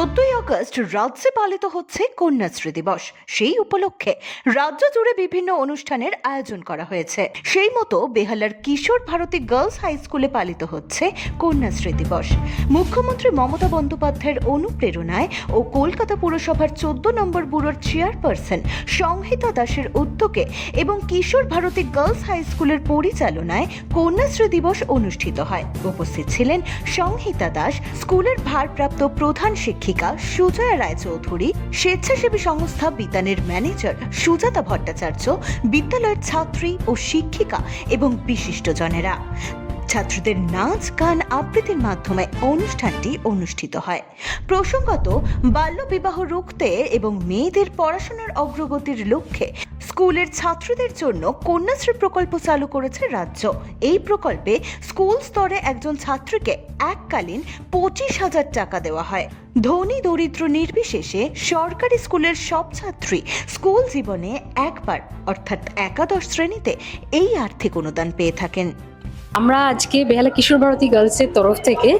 চোদ্দই আগস্ট রাজ্যে পালিত হচ্ছে কন্যাশ্রী দিবস। সেই উপলক্ষে রাজ্য জুড়ে বিভিন্ন অনুষ্ঠানের আয়োজন করা হয়েছে। সেই মতো বেহালার কিশোর ভারতী গার্লস হাই স্কুলে পালিত হচ্ছে কন্যাশ্রী দিবস। মুখ্যমন্ত্রী মমতা বন্দ্যোপাধ্যায়ের অনুপ্রেরণায় ও কলকাতা পুরসভার চোদ্দ নম্বর ব্যুরোর চেয়ারপারসন সংহিতা দাসের উদ্যোগে এবং কিশোর ভারতী গার্লস হাই স্কুলের পরিচালনায় কন্যাশ্রী দিবস অনুষ্ঠিত হয়। উপস্থিত ছিলেন সংহিতা দাস, স্কুলের ভারপ্রাপ্ত প্রধান শিক্ষিকা সুজয়া রায়চৌধুরী, স্বেচ্ছাসেবী সংস্থা বিতানের ম্যানেজার সুজাতা ভট্টাচার্য, বিদ্যালয়ের ছাত্রী ও শিক্ষিকা এবং বিশিষ্টজনেরা। ছাত্রদের নাচ, গান, আবৃত্তির মাধ্যমে অনুষ্ঠানটি অনুষ্ঠিত হয়। প্রসঙ্গত, বাল্যবিবাহ রুখতে এবং মেয়েদের পড়াশোনার অগ্রগতির লক্ষ্যে স্কুলের ছাত্রদের জন্য কন্যাশ্রী প্রকল্প চালু করেছে রাজ্য। এই প্রকল্পে স্কুল স্তরে একজন ছাত্রীকে এককালীন পঁচিশ হাজার টাকা দেওয়া হয়। ধনী দরিদ্র নির্বিশেষে সরকারি স্কুলের সব ছাত্রী স্কুল জীবনে একবার, অর্থাৎ একাদশ শ্রেণীতে, এই আর্থিক অনুদান পেয়ে থাকেন। আমরা আজকে বেহালা কিশোর ভারতী গার্লসের তরফ থেকে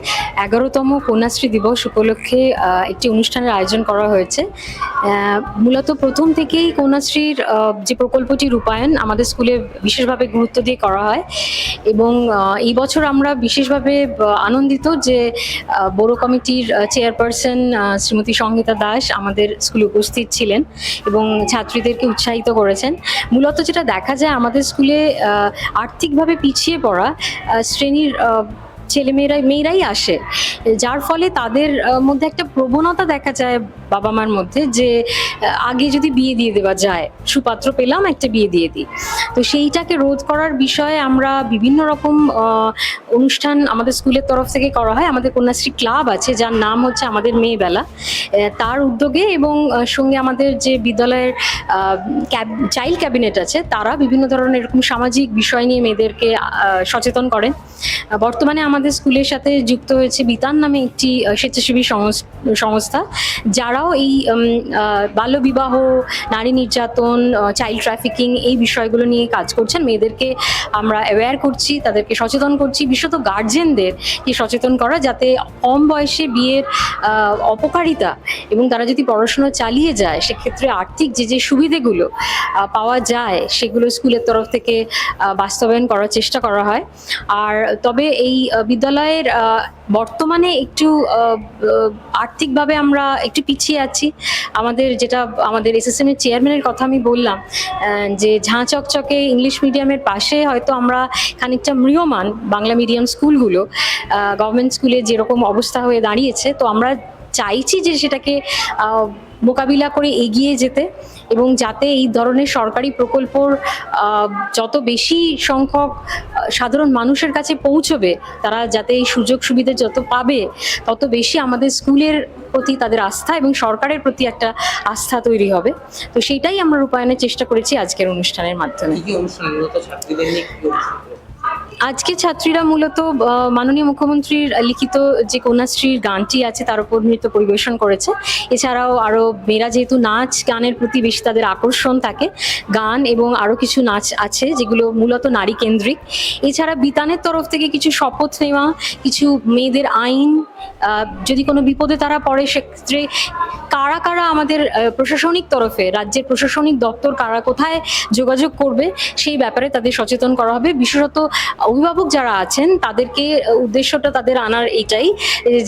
এগারোতম কন্যাশ্রী দিবস উপলক্ষে একটি অনুষ্ঠানের আয়োজন করা হয়েছে। মূলত প্রথম থেকেই কন্যাশ্রীর যে প্রকল্পটি রূপায়ণ আমাদের স্কুলে বিশেষভাবে গুরুত্ব দিয়ে করা হয় এবং এই বছর আমরা বিশেষভাবে আনন্দিত যে বড় কমিটির চেয়ারপারসন শ্রীমতী সংহিতা দাস আমাদের স্কুলে উপস্থিত ছিলেন এবং ছাত্রীদেরকে উৎসাহিত করেছেন। মূলত যেটা দেখা যায় আমাদের স্কুলে আর্থিকভাবে পিছিয়ে পড়া শ্রেণির ছেলেমেয়েরাই ছেলেমেয়েরা মেয়েরাই আসে। যার ফলে তাদের মধ্যে একটা প্রবণতা দেখা যায় বাবা মার মধ্যে যে আগে যদি বিয়ে দিয়ে দেওয়া যায়, সুপাত্র পেলাম, একটা বিয়ে দিয়ে দিই। তো সেইটাকে রোধ করার বিষয়ে আমরা বিভিন্ন রকম অনুষ্ঠান আমাদের স্কুলের তরফ থেকে করা হয়। আমাদের কন্যাশ্রী ক্লাব আছে, যার নাম হচ্ছে আমাদের মেয়েবেলা। তার উদ্যোগে এবং সঙ্গে আমাদের যে বিদ্যালয়ের চাইল্ড ক্যাবিনেট আছে, তারা বিভিন্ন ধরনের এরকম সামাজিক বিষয় নিয়ে মেয়েদেরকে সচেতন করেন। বর্তমানে আমাদের স্কুলের সাথে যুক্ত হয়েছে বিতান নামে একটি স্বেচ্ছাসেবী সংস- সংস্থা যারাও এই বাল্যবিবাহ, নারী নির্যাতন চাইল্ড ট্রাফিকিং এই বিষয়গুলো নিয়ে কাজ করছেন। মেয়েদেরকে আমরা অ্যাওয়্যার করছি, তাদেরকে সচেতন করছি। বিশেষত গার্জেনদের কি সচেতন করা যাতে কম বয়সে বিয়ের অপকারিতা এবং তারা যদি পড়াশোনা চালিয়ে যায়, সেক্ষেত্রে আর্থিক যে যে সুবিধেগুলো পাওয়া যায়, সেগুলো স্কুলের তরফ থেকে বাস্তবায়ন করার চেষ্টা করা হয়। আর তবে এই বিদ্যালয়ের বর্তমানে একটু আর্থিকভাবে আমরা একটু পিছিয়ে আছি। আমাদের যেটা, আমাদের এসএসএম এর চেয়ারম্যানের কথা আমি বললাম যে ঝাঁ চকচকে ইংলিশ মিডিয়ামের পাশে হয়তো আমরা খানিকটা মৃয়মান বাংলা মিডিয়াম স্কুলগুলো গভর্নমেন্ট স্কুলে যেরকম অবস্থা হয়ে দাঁড়িয়েছে, তো আমরা চাইছি যে সেটাকে মোকাবিলা করে এগিয়ে যেতে এবং যাতে এই ধরনের সরকারি প্রকল্পর যত বেশি সংখ্যক সাধারণ মানুষের কাছে পৌঁছবে, তারা যাতে এই সুযোগ সুবিধা যত পাবে, তত বেশি আমাদের স্কুলের প্রতি তাদের আস্থা এবং সরকারের প্রতি একটা আস্থা তৈরি হবে। তো সেটাই আমরা রূপায়ণের চেষ্টা করেছি আজকের অনুষ্ঠানের মাধ্যমে। আজকে ছাত্রীরা মূলত মাননীয় মুখ্যমন্ত্রীর লিখিত যে কন্যাশ্রীর গানটি আছে তার উপর নৃত্য পরিবেশন করেছে। এছাড়াও আরও মেয়েরা যেহেতু নাচ গানের প্রতি বেশি তাদের আকর্ষণ থাকে, গান এবং আরও কিছু নাচ আছে যেগুলো মূলত নারী কেন্দ্রিক। এছাড়া বিতানের তরফ থেকে কিছু শপথ নেওয়া, কিছু মেয়েদের আইন যদি কোনো বিপদে তারা পড়ে সেক্ষেত্রে কারা কারা আমাদের প্রশাসনিক তরফে, রাজ্যের প্রশাসনিক দপ্তর কারা কোথায় যোগাযোগ করবে সেই ব্যাপারে তাদের সচেতন করা হবে। বিশেষত অভিভাবক যারা আছেন, তাদেরকে উদ্দেশ্যটা তাদের আনার এটাই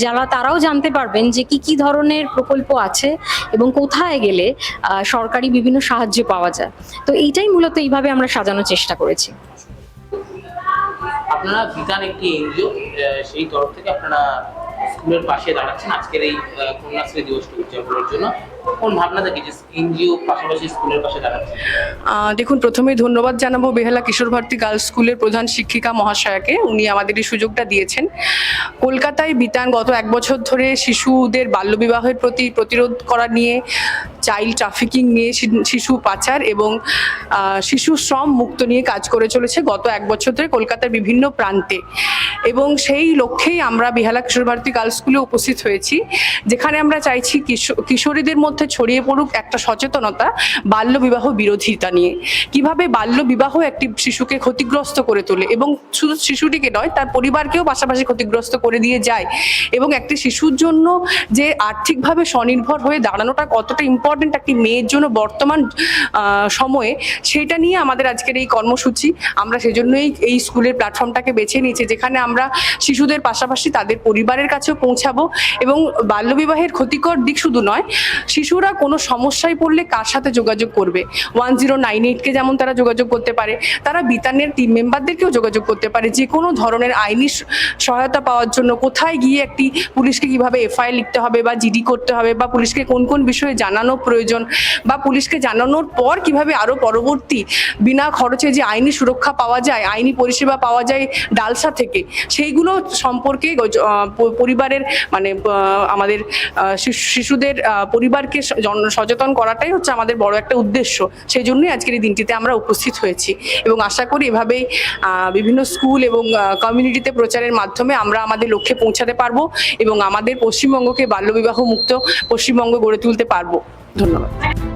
যারা তারাও জানতে পারবেন যে কি কি ধরনের প্রকল্প আছে এবং কোথায় গেলে সরকারি বিভিন্ন সাহায্য পাওয়া যায়। তো এইটাই মূলত এইভাবে আমরা সাজানোর চেষ্টা করেছি। আপনারা বিধান একটি এনজিও সেই তরফ থেকে আপনারা স্কুলের পাশে দাঁড়াচ্ছেন আজকের এই কন্যাশ্রী দিবসটি উদযাপনের জন্য। কোন ভাবনা যে এনজিও পাশাপাশি স্কুলের পাশে দাঁড়াচ্ছে? দেখুন, প্রথমেই ধন্যবাদ জানাব বেহালা কিশোর ভারতী গার্লস স্কুলের প্রধান শিক্ষিকা মহাশয়াকে। উনি আমাদের এই সুযোগটা দিয়েছেন। কলকাতায় বিতান গত এক বছর ধরে শিশুদের বাল্যবিবাহের প্রতি প্রতিরোধ করা নিয়ে, চাইল্ড ট্রাফিকিং নিয়ে শিশু পাচার এবং শিশু শ্রম মুক্ত নিয়ে কাজ করে চলেছে গত এক বছর ধরে কলকাতার বিভিন্ন প্রান্তে। এবং সেই লক্ষ্যেই আমরা বেহালা কিশোর ভারতী গার্লস স্কুলে উপস্থিত হয়েছি, যেখানে আমরা চাইছি কিশো- কিশোরীদের মধ্যে মধ্যে ছড়িয়ে পড়ুক একটা সচেতনতা বাল্য বিবাহ বিরোধিতা নিয়ে। কীভাবে বাল্য বিবাহ একটি শিশুকে ক্ষতিগ্রস্ত করে তোলে এবং শুধু শিশুটিকে নয়, তার পরিবারকেও পাশাপাশি ক্ষতিগ্রস্ত করে দিয়ে যায় এবং একটি শিশুর জন্য যে আর্থিকভাবে স্বনির্ভর হয়ে দাঁড়ানোটা কতটা ইম্পর্টেন্ট একটি মেয়ের জন্য বর্তমান সময়ে সেইটা নিয়ে আমাদের আজকের এই কর্মসূচি। আমরা সেজন্যই এই স্কুলের প্ল্যাটফর্মটাকে বেছে নিয়েছি, যেখানে আমরা শিশুদের পাশাপাশি তাদের পরিবারের কাছেও পৌঁছাবো এবং বাল্যবিবাহের ক্ষতিকর দিক শুধু নয় শিশুরা কোনো সমস্যায় পড়লে কার সাথে যোগাযোগ করবে? ওয়ান জিরো নাইন এইটকে যেমন তারা যোগাযোগ করতে পারে তারা বিতানের টিম মেম্বারদেরকেও যোগাযোগ করতে পারে। যে কোনো ধরনের আইনি সহায়তা পাওয়ার জন্য কোথায় গিয়ে একটি পুলিশকে কীভাবে এফআইআর লিখতে হবে বা জিডি করতে হবে বা পুলিশকে কোন কোন বিষয়ে জানানো প্রয়োজন বা পুলিশকে জানানোর পর কীভাবে আরও পরবর্তী বিনা খরচে যে আইনি সুরক্ষা পাওয়া যায় আইনি পরিষেবা পাওয়া যায় ডালসা থেকে সেইগুলো সম্পর্কে পরিবারের মানে আমাদের শিশু- শিশুদের আহ, জন- সচেতন করাটাই হচ্ছে আমাদের বড় একটা উদ্দেশ্য। সেই জন্যই আজকের এই দিনটিতে আমরা উপস্থিত হয়েছি এবং আশা করি এভাবেই বিভিন্ন স্কুল এবং কমিউনিটিতে প্রচারের মাধ্যমে আমরা আমাদের লক্ষ্যে পৌঁছাতে পারব এবং আমাদের পশ্চিমবঙ্গকে বাল্যবিবাহ মুক্ত পশ্চিমবঙ্গ গড়ে তুলতে পারব। ধন্যবাদ।